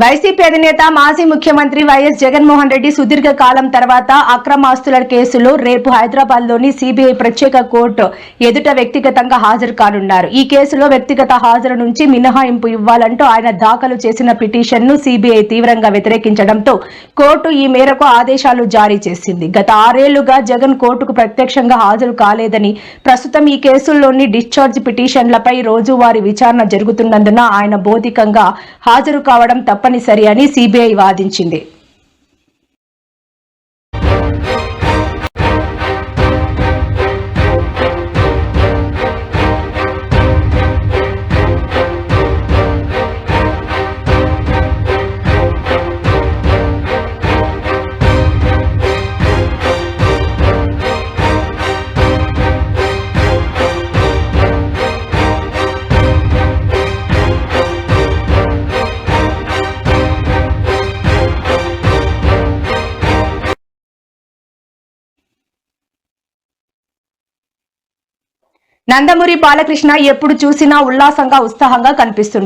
YCP అధినేత మాజీ ముఖ్యమంత్రి వైఎస్ జగన్మోహన్ రెడ్డి సుదీర్ఘ కాలం తర్వాత అక్రమాస్తుల కేసులో రేపు హైదరాబాద్లోని సిబిఐ ప్రత్యేక కోర్టు ఎదుట వ్యక్తిగతంగా హాజరు కానున్నారు. ఈ కేసులో వ్యక్తిగత హాజరు నుంచి మినహాయింపు ఇవ్వాలంటూ ఆయన దాఖలు చేసిన పిటిషన్ను సిబిఐ తీవ్రంగా వ్యతిరేకించడంతో కోర్టు ఈ మేరకు ఆదేశాలు జారీ చేసింది. గత ఆరేళ్ళుగా జగన్ కోర్టుకు ప్రత్యక్షంగా హాజరు కాలేదని ప్రస్తుతం ఈ కేసుల్లోని డిశ్చార్జ్ పిటిషన్లపై రోజువారీ విచారణ జరుగుతున్నందున ఆయన భౌతికంగా హాజరు కావడం తప్ప తప్పనిసరి అని సిబిఐ వాదించింది. నందమూరి బాలకృష్ణ ఎప్పుడు చూసినా ఉల్లాసంగా ఉత్సాహంగా కనిపిస్తుంటారు.